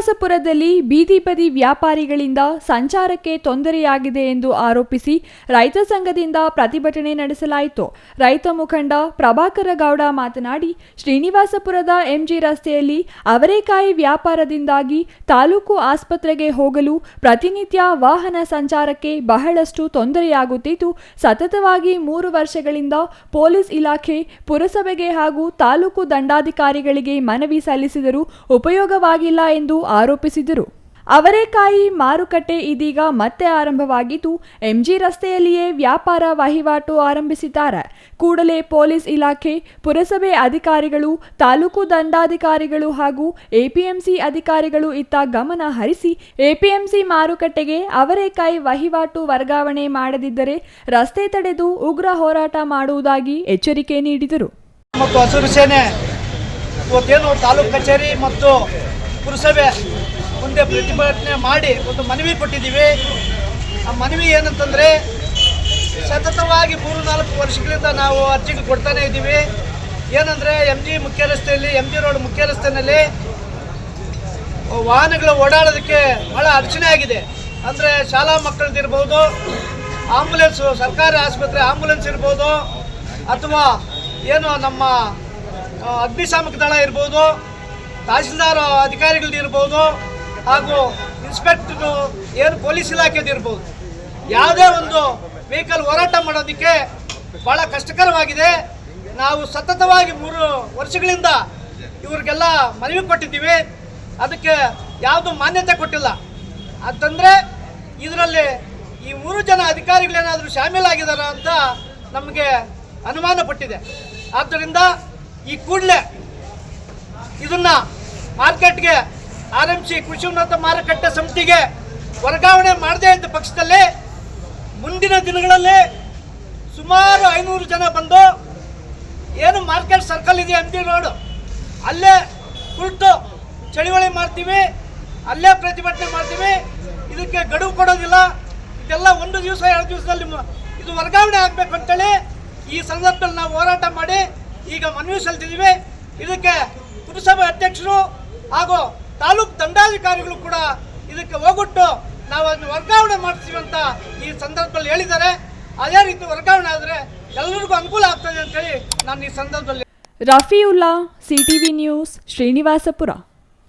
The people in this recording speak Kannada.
ಶ್ರೀನಿವಾಸಪುರದಲ್ಲಿ ಬೀದಿ ಬದಿ ವ್ಯಾಪಾರಿಗಳಿಂದ ಸಂಚಾರಕ್ಕೆ ತೊಂದರೆಯಾಗಿದೆ ಎಂದು ಆರೋಪಿಸಿ ರೈತ ಸಂಘದಿಂದ ಪ್ರತಿಭಟನೆ ನಡೆಸಲಾಯಿತು. ರೈತ ಮುಖಂಡ ಪ್ರಭಾಕರ ಗೌಡ ಮಾತನಾಡಿ, ಶ್ರೀನಿವಾಸಪುರದ ಎಂಜಿ ರಸ್ತೆಯಲ್ಲಿ ಅವರೇಕಾಯಿ ವ್ಯಾಪಾರದಿಂದಾಗಿ ತಾಲೂಕು ಆಸ್ಪತ್ರೆಗೆ ಹೋಗಲು ಪ್ರತಿನಿತ್ಯ ವಾಹನ ಸಂಚಾರಕ್ಕೆ ಬಹಳಷ್ಟು ತೊಂದರೆಯಾಗುತ್ತಿದ್ದು, ಸತತವಾಗಿ ಮೂರು ವರ್ಷಗಳಿಂದ ಪೊಲೀಸ್ ಇಲಾಖೆ, ಪುರಸಭೆಗೆ ಹಾಗೂ ತಾಲೂಕು ದಂಡಾಧಿಕಾರಿಗಳಿಗೆ ಮನವಿ ಸಲ್ಲಿಸಿದರೂ ಉಪಯೋಗವಾಗಿಲ್ಲ ಎಂದು ಆರೋಪಿಸಿದರು ಅವರೇಕಾಯಿ ಮಾರುಕಟ್ಟೆ ಇದೀಗ ಮತ್ತೆ ಆರಂಭವಾಗಿದ್ದು ಎಂಜಿ ರಸ್ತೆಯಲ್ಲಿಯೇ ವ್ಯಾಪಾರ ವಹಿವಾಟು ಆರಂಭಿಸಿದ್ದಾರೆ. ಕೂಡಲೇ ಪೊಲೀಸ್ ಇಲಾಖೆ, ಪುರಸಭೆ ಅಧಿಕಾರಿಗಳು, ತಾಲೂಕು ದಂಡಾಧಿಕಾರಿಗಳು ಹಾಗೂ ಎಪಿಎಂಸಿ ಅಧಿಕಾರಿಗಳು ಇತ್ತ ಗಮನ ಹರಿಸಿ, ಎಪಿಎಂಸಿ ಮಾರುಕಟ್ಟೆಗೆ ಅವರೇಕಾಯಿ ವಹಿವಾಟು ವರ್ಗಾವಣೆ ಮಾಡದಿದ್ದರೆ ರಸ್ತೆ ತಡೆದು ಉಗ್ರ ಹೋರಾಟ ಮಾಡುವುದಾಗಿ ಎಚ್ಚರಿಕೆ ನೀಡಿದರು. ಮತ್ತು ಹಸಿರು ಸೇನೆ ತಾಲೂಕು ಕಚೇರಿ ಮತ್ತು ಪುರಸಭೆ ಮುಂದೆ ಪ್ರತಿಭಟನೆ ಮಾಡಿ ಒಂದು ಮನವಿ ಕೊಟ್ಟಿದ್ದೀವಿ. ಆ ಮನವಿ ಏನಂತಂದರೆ ಸತತವಾಗಿ ಮೂರು ನಾಲ್ಕು ವರ್ಷಗಳಿಂದ ನಾವು ಅರ್ಜಿಗಳು ಕೊಡ್ತಾನೆ ಇದ್ದೀವಿ. ಏನಂದರೆ ಎಂ ಜಿ ಮುಖ್ಯ ರಸ್ತೆಯಲ್ಲಿ ಎಂ ಜಿ ರೋಡ್ ಮುಖ್ಯ ರಸ್ತೆಯಲ್ಲಿ ವಾಹನಗಳು ಓಡಾಡೋದಕ್ಕೆ ಭಾಳ ಅಡಚಣೆ ಆಗಿದೆ. ಅಂದರೆ ಶಾಲಾ ಮಕ್ಕಳದಿರ್ಬೋದು ಆಂಬುಲೆನ್ಸು, ಸರ್ಕಾರಿ ಆಸ್ಪತ್ರೆ ಆಂಬುಲೆನ್ಸ್ ಇರ್ಬೋದು, ಅಥವಾ ಏನು ನಮ್ಮ ಅಗ್ನಿಶಾಮಕ ದಳ ಇರ್ಬೋದು ತಹಸೀಲ್ದಾರ್ ಅಧಿಕಾರಿಗಳು ಇರ್ಬೋದು ಹಾಗೂ ಇನ್ಸ್ಪೆಕ್ಟರ್ ಏನು ಪೊಲೀಸ್ ಇಲಾಖೆದು ಇರ್ಬೋದು. ಯಾವುದೇ ಒಂದು ವೆಹಿಕಲ್ ಹೋರಾಟ ಮಾಡೋದಕ್ಕೆ ಭಾಳ ಕಷ್ಟಕರವಾಗಿದೆ. ನಾವು ಸತತವಾಗಿ ಮೂರು ವರ್ಷಗಳಿಂದ ಇವ್ರಿಗೆಲ್ಲ ಮನವಿ ಕೊಟ್ಟಿದ್ದೀವಿ. ಅದಕ್ಕೆ ಯಾವುದು ಮಾನ್ಯತೆ ಕೊಟ್ಟಿಲ್ಲ. ಅಂತಂದರೆ ಇದರಲ್ಲಿ ಈ ಮೂರು ಜನ ಅಧಿಕಾರಿಗಳೇನಾದರೂ ಶಾಮೀಲಾಗಿದ್ದಾರೆ ಅಂತ ನಮಗೆ ಅನುಮಾನ ಪಟ್ಟಿದೆ. ಆದ್ದರಿಂದ ಈ ಕೂಡಲೇ ಇದನ್ನ ಮಾರ್ಕೆಟ್ಗೆ ಆರ್ ಎಂ ಸಿ ಕೃಷಿ ಉನ್ನತ ಮಾರುಕಟ್ಟೆ ಸಮಿತಿಗೆ ವರ್ಗಾವಣೆ ಮಾಡದೇ ಇದ್ದ ಪಕ್ಷದಲ್ಲಿ ಮುಂದಿನ ದಿನಗಳಲ್ಲಿ ಸುಮಾರು ಐನೂರು ಜನ ಬಂದು ಏನು ಮಾರ್ಕೆಟ್ ಸರ್ಕಲ್ ಇದೆ ಎಂ ನೋಡು. ಅಲ್ಲೇ ಕುಳಿತು ಚಳುವಳಿ ಮಾಡ್ತೀವಿ, ಅಲ್ಲೇ ಪ್ರತಿಭಟನೆ ಮಾಡ್ತೀವಿ, ಇದಕ್ಕೆ ಗಡುವು ಕೊಡೋದಿಲ್ಲ. ಇದೆಲ್ಲ ಒಂದು ದಿವಸ, ಎರಡು ದಿವಸದಲ್ಲಿ ಇದು ವರ್ಗಾವಣೆ ಆಗಬೇಕು ಅಂತೇಳಿ ಈ ಸಂದರ್ಭದಲ್ಲಿ ನಾವು ಹೋರಾಟ ಮಾಡಿ ಈಗ ಮನವಿ ಸಲ್ಲಿಸಿದ್ದೀವಿ ಇದಕ್ಕೆ ಪುರಸಭೆ ಅಧ್ಯಕ್ಷರು ಹಾಗೂ ತಾಲೂಕ್ ದಂಡಾಧಿಕಾರಿಗಳು ಕೂಡ ಇದಕ್ಕೆ ಹೋಗ್ಬಿಟ್ಟು ನಾವು ಅದನ್ನು ವರ್ಗಾವಣೆ ಮಾಡ್ತೀವಿ ಅಂತ ಈ ಸಂದರ್ಭದಲ್ಲಿ ಹೇಳಿದ್ದಾರೆ. ಅದೇ ರೀತಿ ವರ್ಗಾವಣೆ ಆದರೆ ಎಲ್ಲರಿಗೂ ಅನುಕೂಲ ಆಗ್ತದೆ ಅಂತೇಳಿ ನಾನು ಈ ಸಂದರ್ಭದಲ್ಲಿ ರಫಿಯುಲ್ಲಾ ಸಿಟಿವಿ ನ್ಯೂಸ್, ಶ್ರೀನಿವಾಸಪುರ.